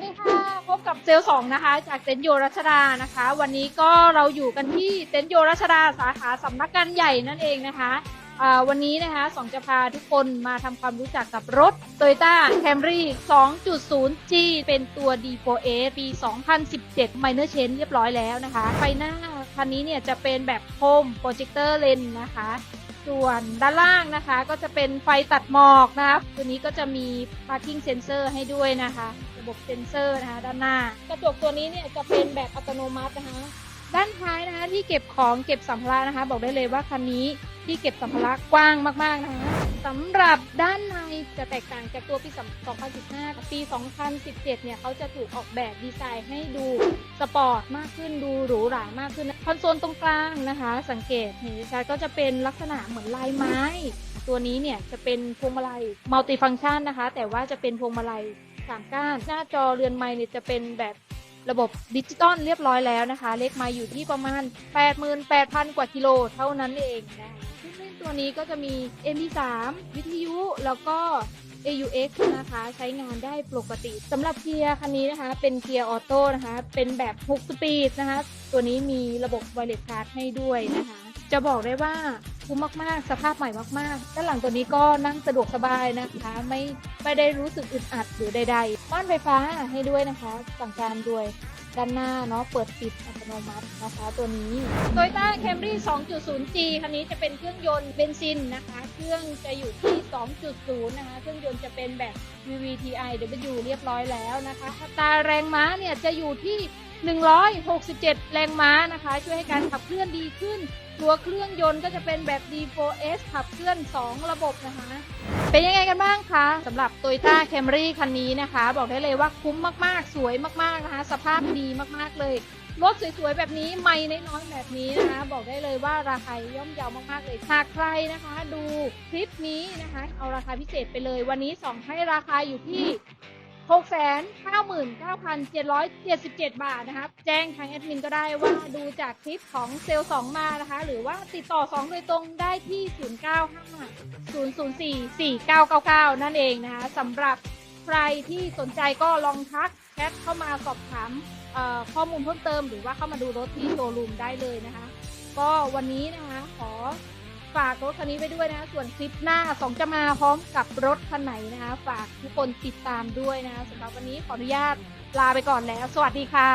วัสดีค่ะ พบกับเซลสองนะคะ จากเต็นท์โยรัชดานะคะ วันนี้ก็เราอยู่กันที่เต็นท์โยรัชดาสาขาสำนักงานใหญ่นั่นเองนะคะวันนี้นะคะสองจะพาทุกคนมาทำความรู้จักกับรถ Toyota Camry 2.0G เป็นตัว D4A ปี 2017 Minor Change เรียบร้อยแล้วนะคะ ไฟหน้าคันนี้เนี่ยจะเป็นแบบโฮมโปรเจคเตอร์เลนนะคะ ส่วนด้านล่างนะคะก็จะเป็นไฟตัดหมอกนะคะตัวนี้ก็จะมี parking sensor ให้ด้วยนะคะ ระบบเซ็นเซอร์นะคะด้านหน้ากระจกตัวนี้เนี่ยจะเป็นแบบอัตโนมัตินะคะ ด้านท้ายนะคะที่เก็บของเก็บสัมภาระนะคะ บอกได้เลยว่าคันนี้ ที่เก็บสัมภาระกว้างมาก ๆ นะคะสำหรับด้านในจะแตกต่างจากตัวปี 2015กับปี 2017 เนี่ยเขาจะถูกออกแบบดีไซน์ให้ดูสปอร์ตมากขึ้นดูหรูหรามากขึ้น คอนโซลตรงกลางนะคะ สังเกตเห็นชัดก็จะเป็นลักษณะเหมือนลายไม้ ตัวนี้เนี่ยจะเป็นพวงมาลัยมัลติฟัง c t ชันนะคะ แต่ว่าจะเป็นพวงมาลัยสามก้าน หน้าจอเรือนไม้เนี่ยจะเป็นแบบระบบดิจิตอลเรียบร้อยแล้วนะคะ เลขไม้อยู่ที่ประมาณ 88,000 กว่ากิโลเท่านั้นเองนะคะ ตัวนี้ก็จะมี MP3 วิทยุแล้วก็ AUX นะคะใช้งานได้ปกติสำหรับเกียร์คันนี้นะคะ เป็นเกียร์ออโต้นะคะ เป็นแบบ6สปีดนะคะ ตัวนี้มีระบบไวเลสชาร์จให้ด้วยนะคะ จะบอกได้ว่าคุ้มมากๆ สภาพใหม่มากๆ ด้านหลังตัวนี้ก็นั่งสะดวกสบายนะคะ ไม่ไม่ได้รู้สึกอึดอัดหรือใดๆบ้านไฟฟ้าให้ด้วยนะคะสั่งการด้วย ด้านหน้าเนาะเปิดปิดอัตโนมัตินะคะตัวนี้ Toyota Camry 2.0G คันนี้จะเป็นเครื่องยนต์เบนซินนะคะ เครื่องจะอยู่ที่ 2.0 นะคะ เครื่องยนต์จะเป็นแบบ VVTi W เรียบร้อยแล้วนะคะอัตราแรงม้าเนี่ยจะอยู่ที่ 167 แรงม้านะคะ ช่วยให้การขับเคลื่อนดีขึ้น ตัวเครื่องยนต์ก็จะเป็นแบบ D4S ขับเคลื่อน 2 ระบบนะคะ เป็นยังไงกันบ้างคะสำหรับ Toyota Camry คันนี้นะคะ บอกได้เลยว่าคุ้มมากๆ สวยมากๆนะคะ สภาพดีมากๆเลย รถสวยๆ แบบนี้ไม่น้อยๆแบบนี้นะคะ บอกได้เลยว่าราคาย่อมเยาวมากๆเลยหากใครนะคะ ดูคลิปนี้นะคะ เอาราคาพิเศษไปเลยวันนี้ส่องให้ราคาอยู่ที่ 699,777 บาทนะครับ แจ้งทางแอดมินก็ได้ว่าดูจากคลิปของเซลล์2มานะคะ หรือว่าติดต่อ 2 โดยตรงได้ที่ 095004 4999 นั่นเองนะคะสำหรับใครที่สนใจก็ลองทักแชทเข้ามาสอบถามข้อมูลเพิ่มเติม หรือว่าเข้ามาดูรถที่โชว์รูมได้เลยนะคะ ก็วันนี้นะคะขอ ฝากรถคันนี้ไปด้วยนะคะ ส่วนคลิปหน้าสองจะมาพร้อมกับรถคันไหนนะคะ ฝากทุกคนติดตามด้วยนะคะสำหรับวันนี้ขออนุญาตลาไปก่อนแล้ว สวัสดีค่ะ